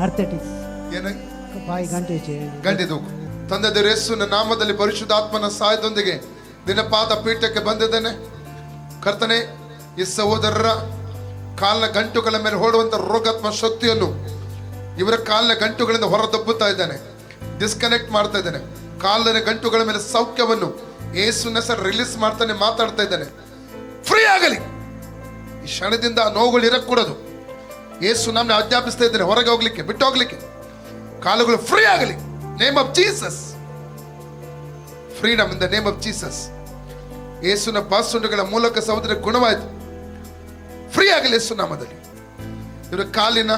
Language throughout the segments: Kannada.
ಆರ್ಥೆಟಿಕ್ಸ್ ಏನ? ಬಾಯಿ ಗಂಟೆ ಗಂಡಿದು ತಂದೆ ದೇವರು ನಾಮದಲ್ಲಿ ಪರಿಶುದ್ಧಾತ್ಮನ ಸಹಾಯದೊಂದಿಗೆ ದಿನಪಾದ ಪೀಠಕ್ಕೆ ಬಂದಿದ್ದೇನೆ. ಕರ್ತನೆ ಈ ಸಹೋದರರ ಕಾಲಿನ ಗಂಟುಗಳ ಮೇಲೆ ಓಡುವಂತ ರೋಗಾತ್ಮ ಶಕ್ತಿಯನ್ನು ಇವರ ಕಾಲಿನ ಗಂಟುಗಳಿಂದ ಹೊರದಬ್ಬುತ್ತಾ ಇದ್ದಾನೆ. ಡಿಸ್ಕನೆಕ್ಟ್ ಮಾಡ್ತಾ ಇದ್ದಾನೆ. ಕಾಲಿನ ಗಂಟುಗಳ ಮೇಲೆ ಸೌಖ್ಯವನ್ನು ಯೇಸುನ ಸರ್ ರಿಲೀಸ್ ಮಾಡ್ತಾನೆ ಮಾತಾಡ್ತಾ ಇದ್ದಾನೆ. ಫ್ರೀ ಆಗಲಿ. ಈ ಕ್ಷಣದಿಂದ ಆ ನೋವುಗಳು ಇರக்கூಡದು ಯೇಸು ನಮ್ಮನ್ನ ಆಜ್ಞಾಪಿಸ್ತಾ ಇದ್ದಾರೆ, ಹೊರಗೆ ಹೋಗ್ಲಿಕ್ಕೆ, ಬಿಟ್ಟು ಹೋಗ್ಲಿಕ್ಕೆ. ಕಾಲುಗಳು ಫ್ರೀ ಆಗಲಿ. Name of Jesus freedom in the name of Jesus ಯೇಸುನ ಬಾಸುಂಡಗಳ ಮೂಲಕ ಸಹೋದರ ಗುಣವಾಯಿತು. ಫ್ರೀ ಆಗಲಿ ಯೇಸು ನಾಮದಲ್ಲಿ. ಇವರ ಕಾಲಿನ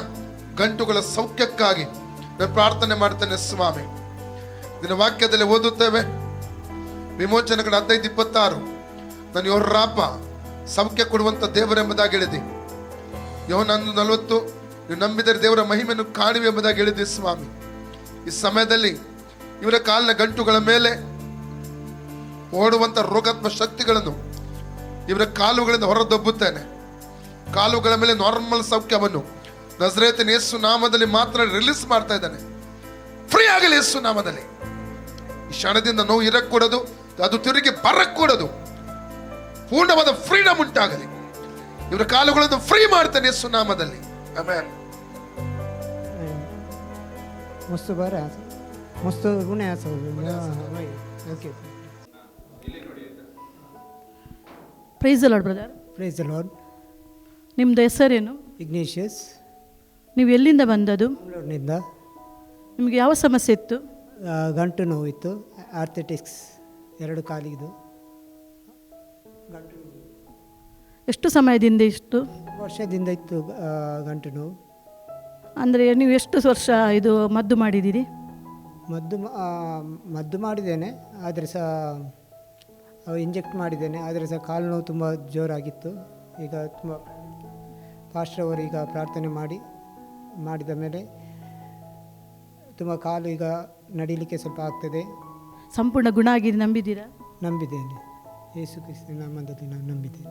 ಗಂಟುಗಳ ಸೌಖ್ಯಕ್ಕಾಗಿ ನಾನು ಪ್ರಾರ್ಥನೆ ಮಾಡ್ತೇನೆ, ಸ್ವಾಮಿ. ಇದನ್ನು ವಾಕ್ಯದಲ್ಲಿ ಓದುತ್ತೇವೆ. ವಿಮೋಚನೆಗಳ ಹದಿನೈದು ಇಪ್ಪತ್ತಾರು. ನಾನು ಇವರ ರಾಪ ಸೌಖ್ಯ ಕೊಡುವಂಥ ದೇವರೆಂಬುದಾಗಿ ಹೇಳಿದೆ. ಯೋನೊಂದು ನಲವತ್ತು, ನೀವು ನಂಬಿದರೆ ದೇವರ ಮಹಿಮೆಯನ್ನು ಕಾಣುವೆ ಎಂಬುದಾಗಿ ಸ್ವಾಮಿ. ಈ ಸಮಯದಲ್ಲಿ ಇವರ ಕಾಲಿನ ಗಂಟುಗಳ ಮೇಲೆ ಓಡುವಂತ ರೋಗಾತ್ಮ ಶಕ್ತಿಗಳನ್ನು ಇವರ ಕಾಲುಗಳಿಂದ ಹೊರದೊಬ್ಬುತ್ತೇನೆ. ಕಾಲುಗಳ ಮೇಲೆ ನಾರ್ಮಲ್ ಸೌಖ್ಯವನ್ನು ನಜರೇತಿನ ಯೇಸು ನಾಮದಲ್ಲಿ ಮಾತ್ರ ರಿಲೀಸ್ ಮಾಡ್ತಾ ಇದ್ದಾನೆ. ಫ್ರೀ ಆಗಲಿ ಯೇಸು ನಾಮದಲ್ಲಿ. ಈ ಕ್ಷಣದಿಂದ ನೋವು ಇರಕ್ಕೂಡದು ಅದು ತಿರುಗಿ ಬರಕ್ಕೂಡದು ಪೂರ್ಣವಾದ ಫ್ರೀಡಮ್ ಉಂಟಾಗಲಿ. ಇವರ ಕಾಲುಗಳನ್ನು ಫ್ರೀ ಮಾಡ್ತಾನೆ ಯೇಸು ನಾಮದಲ್ಲಿ. ಆಮೇಲೆ ಮಸ್ತು ಬರ ಮಸ್ತು ಗುಣ okay praise Lord brother praise Lord ನಿಮ್ಮದು ಹೆಸರೇನು? ಇಗ್ನೇಷಿಯಸ್ ನೀವು ಎಲ್ಲಿಂದ ಬಂದದ್ದು? ಬೆಂಗಳೂರಿನಿಂದ. ನಿಮಗೆ ಯಾವ ಸಮಸ್ಯೆ ಇತ್ತು? ಗಂಟು ನೋವಿತ್ತು. ಆರ್ಥೆಟಿಕ್ಸ್ ಎರಡು ಕಾಲಿದು ಗಂಟು ನೋವು. ಎಷ್ಟು ಸಮಯದಿಂದ ಇಷ್ಟು? ವರ್ಷದಿಂದ ಇತ್ತು ಗಂಟು ನೋವು ಅಂದರೆ ನೀವು ಎಷ್ಟು ವರ್ಷ ಇದು ಮದ್ದು ಮಾಡಿದ್ದೀರಿ? ಮದ್ದು ಮದ್ದು ಮಾಡಿದ್ದೇನೆ ಆದರೆ ಸಹ ಇಂಜೆಕ್ಟ್ ಮಾಡಿದ್ದೇನೆ ಆದರೆ ಸಹ ಕಾಲು ನೋವು ತುಂಬ ಜೋರಾಗಿತ್ತು. ಈಗ ತುಂಬ ಪಾಸ್ಟರ್ ಅವರು ಈಗ ಪ್ರಾರ್ಥನೆ ಮಾಡಿ ಮಾಡಿದ ಮೇಲೆ ತುಂಬ ಕಾಲು ಈಗ ನಡೀಲಿಕ್ಕೆ ಸ್ವಲ್ಪ ಆಗ್ತದೆ. ಸಂಪೂರ್ಣ ಗುಣ ಆಗಿದೆ ನಂಬಿದ್ದೀರಾ? ನಂಬಿದ್ದೇನೆ. ಯೇಸು ಕ್ರಿಸ್ತ ನಾಮದಲ್ಲಿ ನಾನು ನಂಬಿದ್ದೇನೆ.